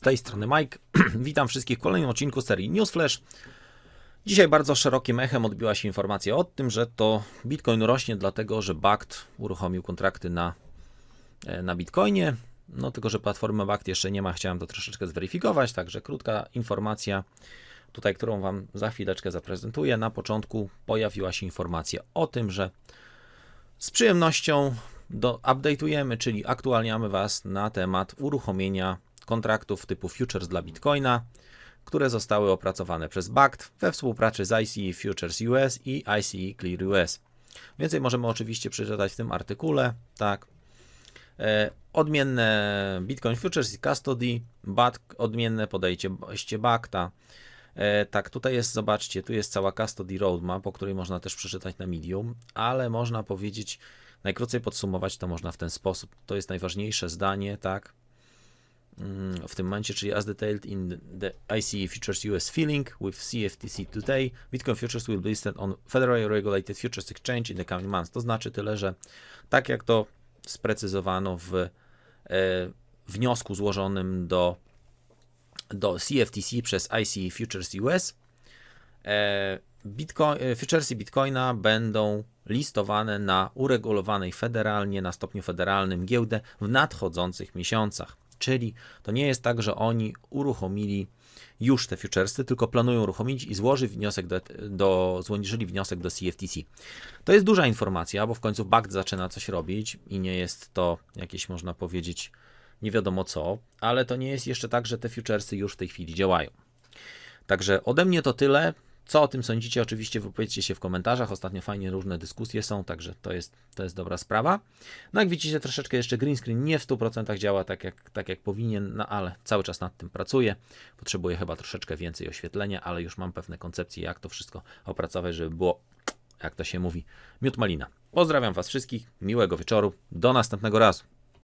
tej strony Mike. Witam wszystkich w kolejnym odcinku serii Newsflash. Dzisiaj bardzo szerokim echem odbiła się informacja o tym, że to Bitcoin rośnie dlatego, że BACT uruchomił kontrakty na, e, na Bitcoinie. No tylko, że platformy BACT jeszcze nie ma, chciałem to troszeczkę zweryfikować, także krótka informacja tutaj, którą Wam za chwileczkę zaprezentuję. Na początku pojawiła się informacja o tym, że z przyjemnością do, update'ujemy, czyli aktualniamy Was na temat uruchomienia kontraktów typu futures dla Bitcoina, które zostały opracowane przez BACT we współpracy z ICE Futures US i ICE Clear US. Więcej możemy oczywiście przeczytać w tym artykule, tak. E, odmienne Bitcoin Futures i Custody, BAT, odmienne podejście BACTA. E, tak, tutaj jest, zobaczcie, tu jest cała Custody Roadmap, o której można też przeczytać na Medium, ale można powiedzieć, najkrócej podsumować to można w ten sposób. To jest najważniejsze zdanie, tak, w tym momencie, czyli as detailed in the ICE Futures US filing with CFTC today, Bitcoin Futures will be listed on Federally Regulated Futures Exchange in the coming months. To znaczy tyle, że tak jak to sprecyzowano w e, wniosku złożonym do, do CFTC przez ICE Futures US, e, Bitcoin, e, futuresy Bitcoina będą listowane na uregulowanej federalnie, na stopniu federalnym giełdę w nadchodzących miesiącach. Czyli to nie jest tak, że oni uruchomili już te futuresy, tylko planują uruchomić i złożyć wniosek do, do, złożyli wniosek do CFTC. To jest duża informacja, bo w końcu BACT zaczyna coś robić i nie jest to jakieś, można powiedzieć, nie wiadomo co, ale to nie jest jeszcze tak, że te futuresy już w tej chwili działają. Także ode mnie to tyle. Co o tym sądzicie? Oczywiście wypowiedzcie się w komentarzach. Ostatnio fajnie różne dyskusje są, także to jest, to jest dobra sprawa. No jak widzicie, troszeczkę jeszcze green screen nie w 100% działa tak jak, tak jak powinien, no ale cały czas nad tym pracuję. Potrzebuję chyba troszeczkę więcej oświetlenia, ale już mam pewne koncepcje, jak to wszystko opracować, żeby było, jak to się mówi, miód malina. Pozdrawiam Was wszystkich, miłego wieczoru, do następnego razu.